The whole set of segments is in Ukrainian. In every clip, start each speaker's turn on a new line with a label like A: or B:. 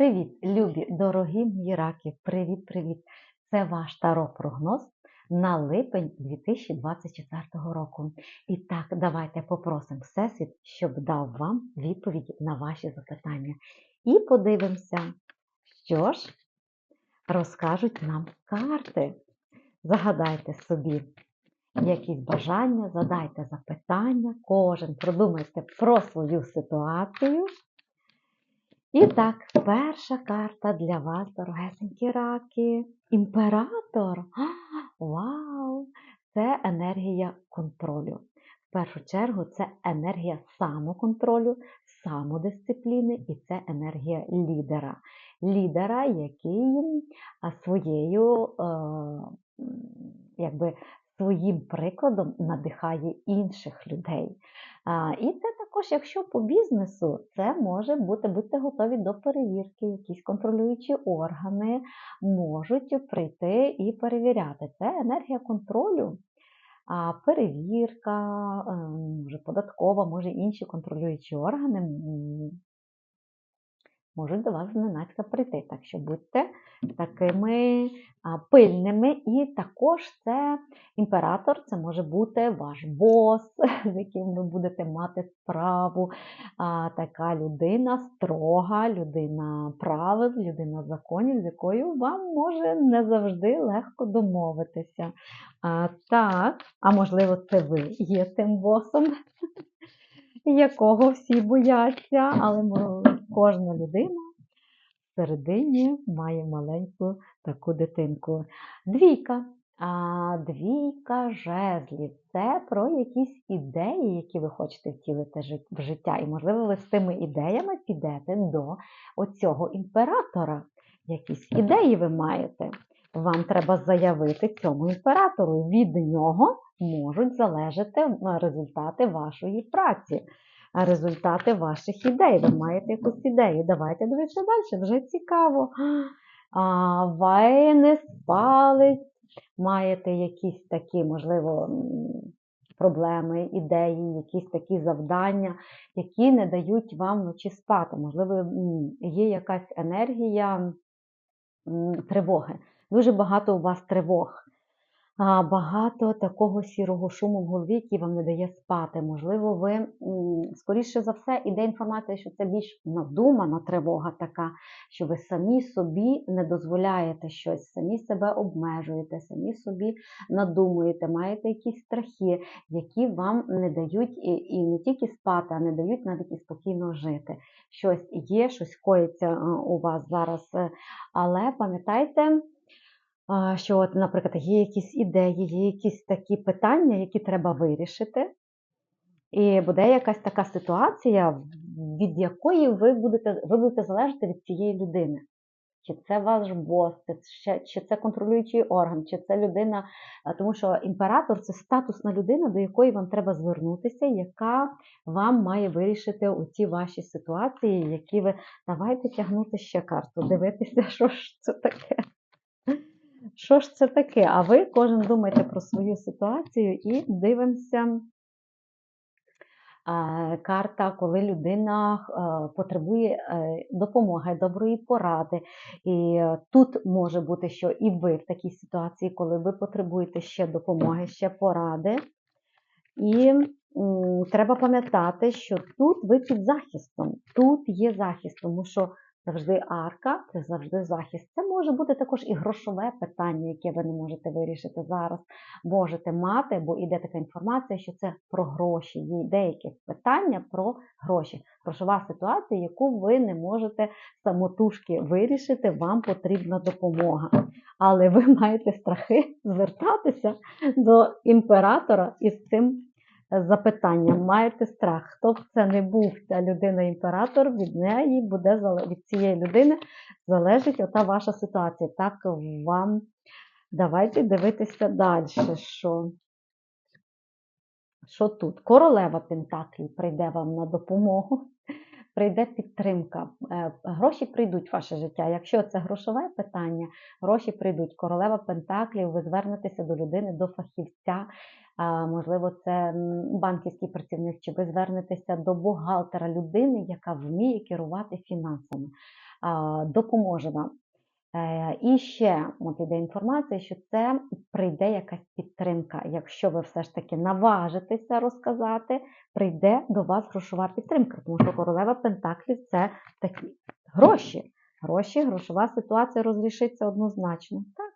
A: Привіт, любі, дорогі мої раки! Привіт-привіт! Це ваш таро-прогноз на липень 2024 року. І так, давайте попросимо Всесвіт, щоб дав вам відповіді на ваші запитання. І подивимося, що ж розкажуть нам карти. Загадайте собі якісь бажання, задайте запитання, кожен продумайте про свою ситуацію. І так, перша карта для вас, дорогесенькі раки. Імператор. А, Вау! Це енергія контролю. В першу чергу, це енергія самоконтролю, самодисципліни і це енергія лідера. Лідера, який своєю, е, якби, своїм прикладом надихає інших людей. І це також, якщо по бізнесу, це може бути, будьте готові до перевірки, якісь контролюючі органи можуть прийти і перевіряти. Це енергія контролю, перевірка, ем, може податкова, може інші контролюючі органи можуть до вас зненацька прийти. Так що будьте такими пильними. І також це імператор, це може бути ваш бос, з яким ви будете мати справу. Така людина строга, людина правил, людина законів, з якою вам може не завжди легко домовитися. Так, а можливо, це ви є тим босом. Якого всі бояться, але кожна людина всередині має маленьку таку дитинку. Двійка. А Двійка жезлів це про якісь ідеї, які ви хочете втілити в життя. І, можливо, ви з тими ідеями підете до оцього імператора. Якісь ідеї ви маєте. Вам треба заявити цьому імператору. Від нього можуть залежати результати вашої праці результати ваших ідей. Ви маєте якусь ідею. Давайте дивитися далі, вже цікаво. А, Ви не спали, маєте якісь такі, можливо, проблеми, ідеї, якісь такі завдання, які не дають вам вночі спати. Можливо, є якась енергія тривоги. Дуже багато у вас тривог багато такого сірого шуму в голові, який вам не дає спати. Можливо, ви, скоріше за все, іде інформація, що це більш надумана тривога така, що ви самі собі не дозволяєте щось, самі себе обмежуєте, самі собі надумуєте, маєте якісь страхи, які вам не дають і не тільки спати, а не дають навіть і спокійно жити. Щось є, щось коїться у вас зараз. Е, але пам'ятайте що, от, наприклад, є якісь ідеї, є якісь такі питання, які треба вирішити. І буде якась така ситуація, від якої ви будете ви будете залежати від цієї людини. Чи це ваш бос, чи це контролюючий орган, чи це людина, тому що імператор це статусна людина, до якої вам треба звернутися, яка вам має вирішити у ті ваші ситуації, які ви давайте тягнути ще карту, дивитися, що ж це таке. Що ж це таке? А ви кожен думайте про свою ситуацію і дивимося. Карта, коли людина потребує е, допомоги, доброї поради. І тут може бути, що і ви в такій ситуації, коли ви потребуєте ще допомоги, ще поради. І треба пам'ятати, що тут ви під захистом, тут є захист, тому що завжди арка, це завжди захист. Це може бути також і грошове питання, яке ви не можете вирішити зараз. Можете мати, бо йде така інформація, що це про гроші. Є деякі питання про гроші. Грошова ситуація, яку ви не можете самотужки вирішити, вам потрібна допомога. Але ви маєте страхи звертатися до імператора із цим запитанням. Маєте страх, хто б це не був, ця людина-імператор, від неї буде від цієї людини залежить ота ваша ситуація. Так вам давайте дивитися далі. що що тут? Королева Пентаклі прийде вам на допомогу. Прийде підтримка. Е, Гроші прийдуть в ваше життя. Якщо це грошове питання, гроші прийдуть. Королева Пентаклів, ви звернетеся до людини, до фахівця. Можливо, це банківський працівник, чи ви звернетеся до бухгалтера людини, яка вміє керувати фінансами, допоможе вам. Е, І ще от іде інформація, що це прийде якась підтримка. Якщо ви все ж таки наважитеся розказати, прийде до вас грошова підтримка, тому що королева Пентаклів це такі гроші. Гроші, грошова ситуація розрішиться однозначно. Так.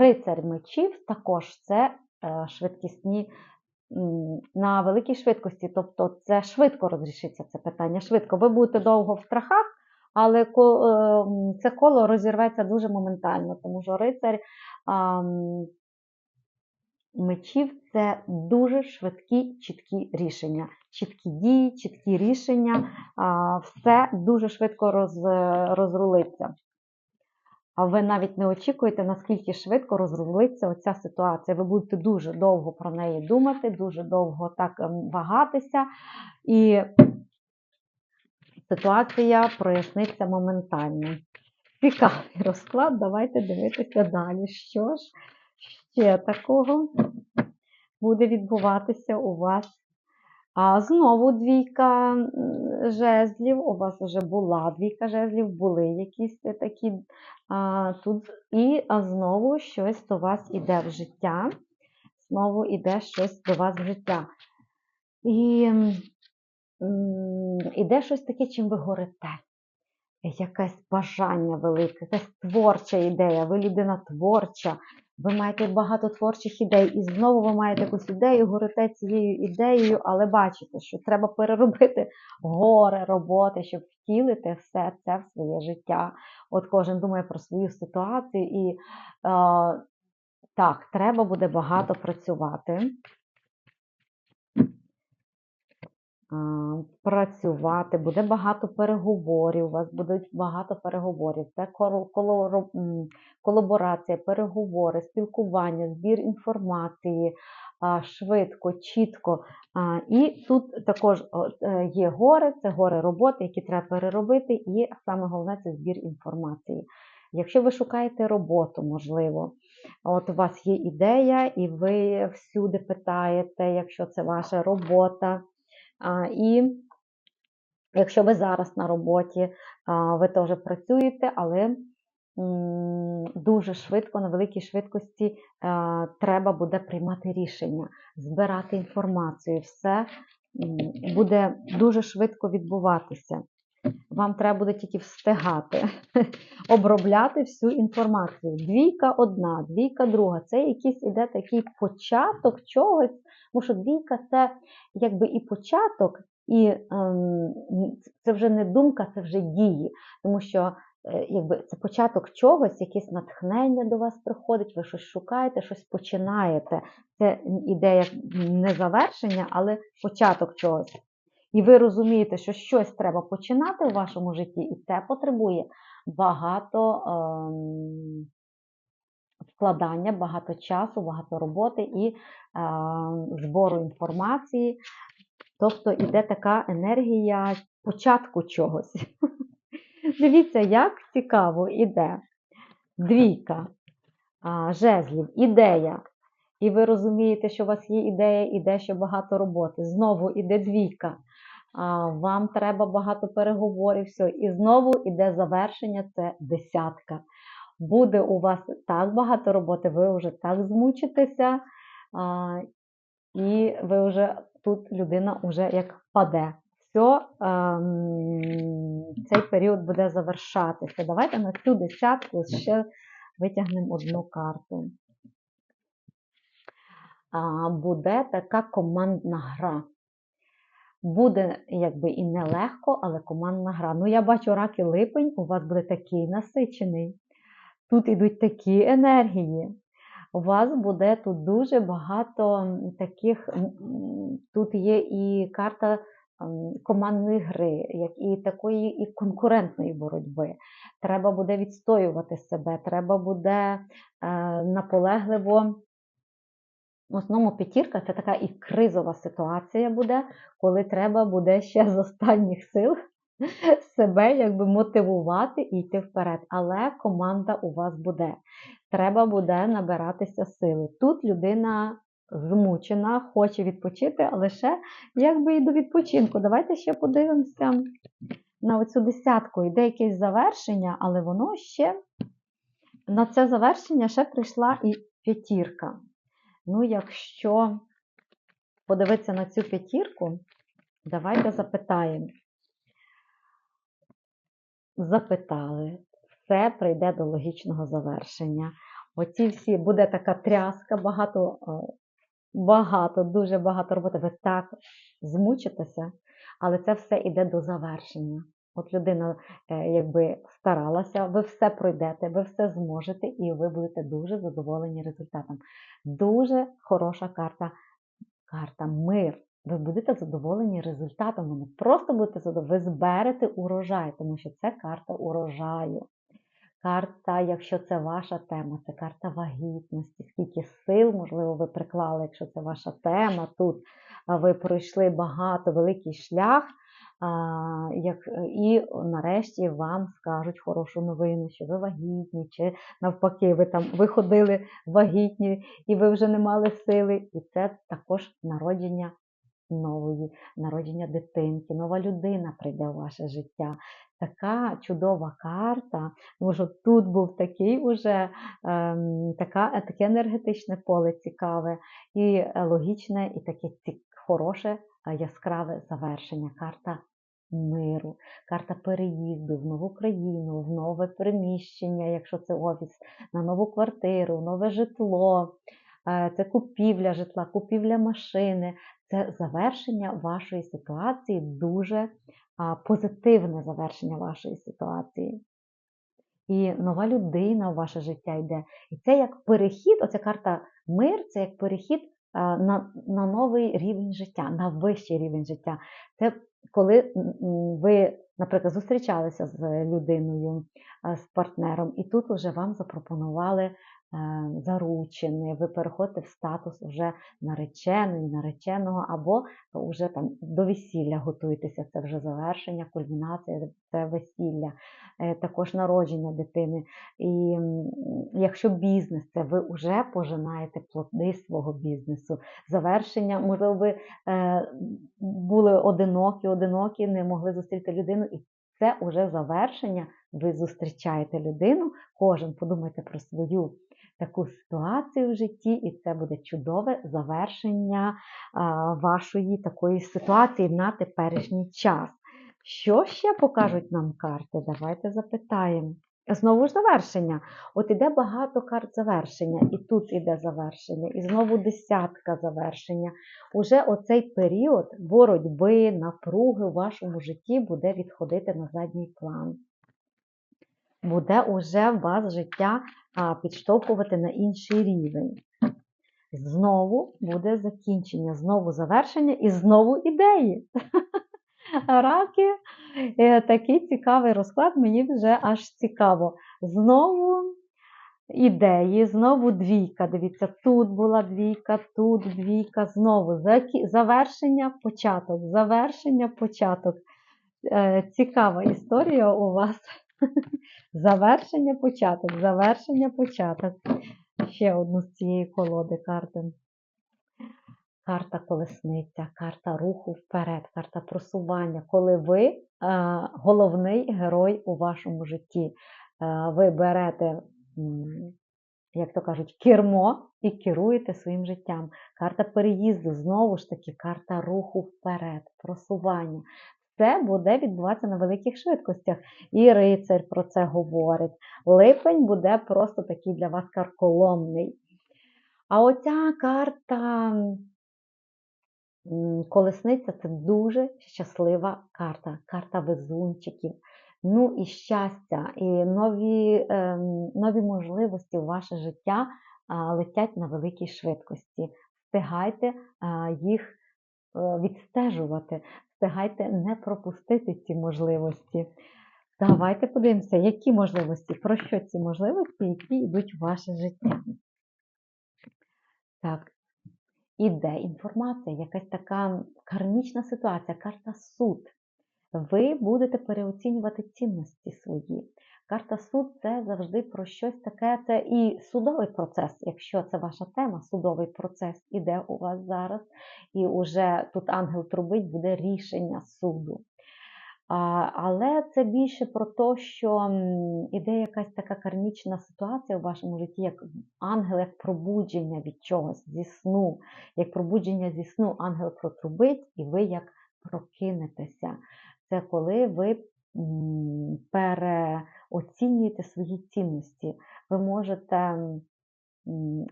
A: Рицарь мечів також це е, швидкісні на великій швидкості. Тобто це швидко розрішиться це питання. Швидко. Ви будете довго в страхах, але ко- е, м, це коло розірветься дуже моментально, тому що рицарь мечів це дуже швидкі, чіткі рішення. Чіткі дії, чіткі рішення, все дуже швидко роз, розрулиться. А ви навіть не очікуєте, наскільки швидко розрулиться оця ситуація. Ви будете дуже довго про неї думати, дуже довго так ем, вагатися, і ситуація проясниться моментально. Цікавий розклад, давайте дивитися далі. Що ж ще такого буде відбуватися у вас? А знову двійка жезлів. У вас вже була двійка жезлів, були якісь такі а, тут. І а знову щось до вас іде в життя. Знову іде щось до вас в життя. І іде щось таке, чим ви горите. Якесь бажання велике, якась творча ідея, ви людина творча, ви маєте багато творчих ідей, і знову ви маєте якусь ідею, горите цією ідеєю, але бачите, що треба переробити горе роботи, щоб втілити все це в своє життя. От кожен думає про свою ситуацію, і е, так, треба буде багато працювати. а, працювати, буде багато переговорів, у вас будуть багато переговорів. Це колаборація, переговори, спілкування, збір інформації швидко, чітко. І тут також е, є гори, це гори роботи, які треба переробити, і саме головне це збір інформації. Якщо ви шукаєте роботу, можливо, от у вас є ідея, і ви всюди питаєте, якщо це ваша робота. І якщо ви зараз на роботі, ви теж працюєте, але дуже швидко, на великій швидкості треба буде приймати рішення, збирати інформацію. Все буде дуже швидко відбуватися. Вам треба буде тільки встигати обробляти всю інформацію. Двійка одна, двійка друга. Це якийсь іде такий початок чогось, тому що двійка це якби і початок, і ем, це вже не думка, це вже дії. Тому що е, якби це початок чогось, якесь натхнення до вас приходить, ви щось шукаєте, щось починаєте. Це ідея не завершення, але початок чогось. І ви розумієте, що щось треба починати у вашому житті, і це потребує багато ем, вкладання, багато часу, багато роботи і е, збору інформації. Тобто іде така енергія початку чогось. Дивіться, як цікаво іде двійка а, жезлів, ідея. І ви розумієте, що у вас є ідея, іде ще багато роботи. Знову іде двійка. А, вам треба багато переговорів, все. І знову іде завершення, це десятка. Буде у вас так багато роботи, ви вже так змучитеся, а, і ви вже тут людина вже як паде. Все, ем, цей період буде завершатися. Давайте на цю десятку ще витягнемо одну карту. Буде така командна гра. Буде якби і нелегко, але командна гра. Ну, я бачу рак і липень, у вас буде такий насичений. Тут ідуть такі енергії. У вас буде тут дуже багато таких, тут є і карта командної гри, як і такої і конкурентної боротьби. Треба буде відстоювати себе, треба буде е, наполегливо В основному п'ятірка це така і кризова ситуація буде, коли треба буде ще з останніх сил себе якби мотивувати і йти вперед. Але команда у вас буде. Треба буде набиратися сили. Тут людина змучена, хоче відпочити, але ще якби і до відпочинку. Давайте ще подивимося на оцю десятку. Йде якесь завершення, але воно ще на це завершення ще прийшла і п'ятірка. Ну, якщо подивитися на цю п'ятірку, давайте запитаємо. Запитали, все прийде до логічного завершення. Оці всі буде така тряска, багато, е, багато, дуже багато роботи. Ви так змучитеся, але це все йде до завершення. От людина е, якби старалася, ви все пройдете, ви все зможете, і ви будете дуже задоволені результатом. Дуже хороша карта. Карта мир. Ви будете задоволені результатом. Ви не просто будете задоволені, ви зберете урожай, тому що це карта урожаю. Карта, якщо це ваша тема, це карта вагітності. Скільки сил, можливо, ви приклали, якщо це ваша тема тут, ви пройшли багато великий шлях, як, і нарешті вам скажуть хорошу новину, що ви вагітні, чи навпаки, ви там виходили вагітні, і ви вже не мали сили. І це також народження нової, народження дитинки, нова людина прийде в ваше життя. Така чудова карта, що тут був такий уже ем, така, таке енергетичне поле цікаве, і е, логічне, і таке хороше, е, яскраве завершення. Карта миру, карта переїзду в нову країну, в нове приміщення, якщо це офіс, на нову квартиру, нове житло. Е, Це купівля житла, купівля машини, це завершення вашої ситуації, дуже позитивне завершення вашої ситуації. І нова людина в ваше життя йде. І це як перехід, оця карта мир, це як перехід на, на новий рівень життя, на вищий рівень життя. Це коли ви, наприклад, зустрічалися з людиною, з партнером, і тут вже вам запропонували е, заручини, ви переходите в статус вже нареченої, нареченого, або вже там до весілля готуєтеся, це вже завершення, кульмінація, це весілля, е, також народження дитини. І якщо бізнес, це ви вже пожинаєте плоди свого бізнесу, завершення, можливо, ви е, були одинокі, одинокі, не могли зустріти людину, і це вже завершення. Ви зустрічаєте людину, кожен подумайте про свою таку ситуацію в житті, і це буде чудове завершення вашої такої ситуації на теперішній час. Що ще покажуть нам карти? Давайте запитаємо. Знову ж завершення. От іде багато карт завершення, і тут іде завершення, і знову десятка завершення. Уже оцей період боротьби, напруги у вашому житті буде відходити на задній план. Буде уже вас життя підштовхувати на інший рівень. Знову буде закінчення, знову завершення і знову ідеї. Раки, е, такий цікавий розклад, мені вже аж цікаво. Знову ідеї, знову двійка. Дивіться, тут була двійка, тут двійка, знову завершення, початок, завершення, початок. Е, Цікава історія у вас. Завершення, початок, завершення, початок. Ще одну з цієї колоди карти. Карта колесниця, карта руху вперед, карта просування, коли ви е, головний герой у вашому житті. Е, ви берете, як то кажуть, кермо і керуєте своїм життям. Карта переїзду, знову ж таки, карта руху вперед, просування. Це буде відбуватися на великих швидкостях. І рицар про це говорить. Липень буде просто такий для вас карколомний. А оця карта колесниця це дуже щаслива карта, карта везунчиків. Ну і щастя, і нові, ем, нові можливості у ваше життя летять на великій швидкості. Встигайте їх відстежувати, встигайте не пропустити ці можливості. Давайте подивимося, які можливості, про що ці можливості, які йдуть в ваше життя. Так, іде інформація, якась така кармічна ситуація, карта суд. Ви будете переоцінювати цінності свої. Карта суд це завжди про щось таке, це і судовий процес, якщо це ваша тема, судовий процес іде у вас зараз, і вже тут ангел трубить, буде рішення суду. Але це більше про те, що іде якась така кармічна ситуація у вашому житті, як ангел, як пробудження від чогось зі сну, як пробудження зі сну, ангел протрубить, і ви як прокинетеся. Це коли ви переоцінюєте свої цінності. Ви можете,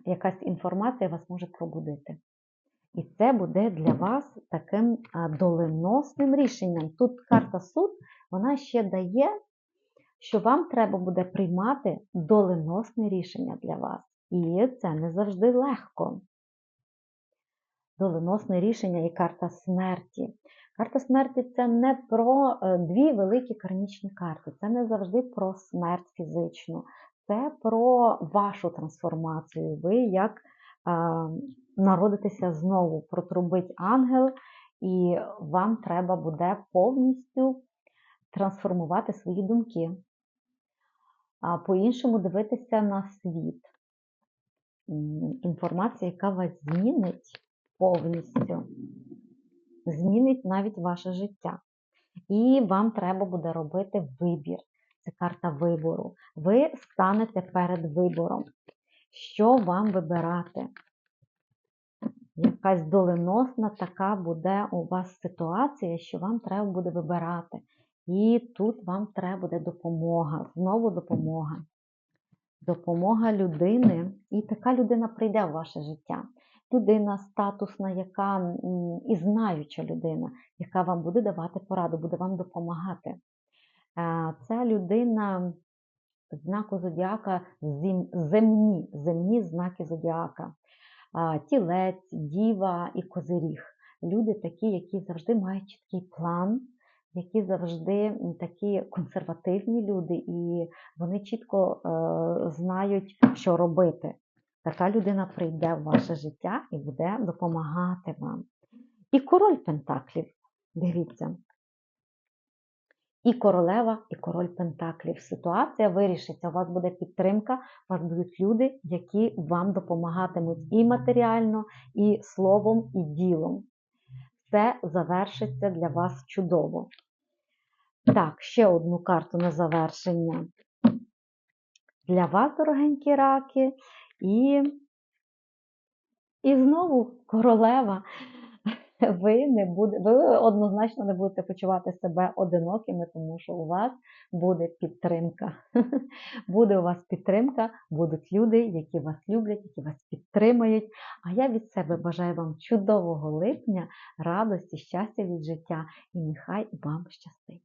A: якась інформація вас може пробудити. І це буде для вас таким доленосним рішенням. Тут карта суд, вона ще дає, що вам треба буде приймати доленосне рішення для вас. І це не завжди легко. Доленосне рішення і карта смерті. Карта смерті це не про е, дві великі кармічні карти. Це не завжди про смерть фізичну. Це про вашу трансформацію. Ви як а, народитеся знову, протрубить ангел, і вам треба буде повністю трансформувати свої думки, а по-іншому дивитися на світ. Інформація, яка вас змінить повністю, змінить навіть ваше життя. І вам треба буде робити вибір. Це карта вибору. Ви станете перед вибором. Що вам вибирати? Якась доленосна така буде у вас ситуація, що вам треба буде вибирати. І тут вам треба буде допомога. Знову допомога. Допомога людини. І така людина прийде в ваше життя. Людина статусна, яка і знаюча людина, яка вам буде давати пораду, буде вам допомагати. Це людина знаку зодіака земні, земні знаки зодіака. Тілець, діва і козиріг. Люди такі, які завжди мають чіткий план, які завжди такі консервативні люди, і вони чітко е, знають, що робити. Така людина прийде в ваше життя і буде допомагати вам. І король Пентаклів, дивіться. І королева, і король Пентаклів. Ситуація вирішиться, у вас буде підтримка, у вас будуть люди, які вам допомагатимуть і матеріально, і словом, і ділом. Все завершиться для вас чудово. Так, ще одну карту на завершення. Для вас, дорогенькі раки, і, і знову королева. Ви не буде, ви однозначно не будете почувати себе одинокими, тому що у вас буде підтримка. Буде у вас підтримка, будуть люди, які вас люблять, які вас підтримають. А я від себе бажаю вам чудового липня, радості, щастя від життя і нехай вам щастить.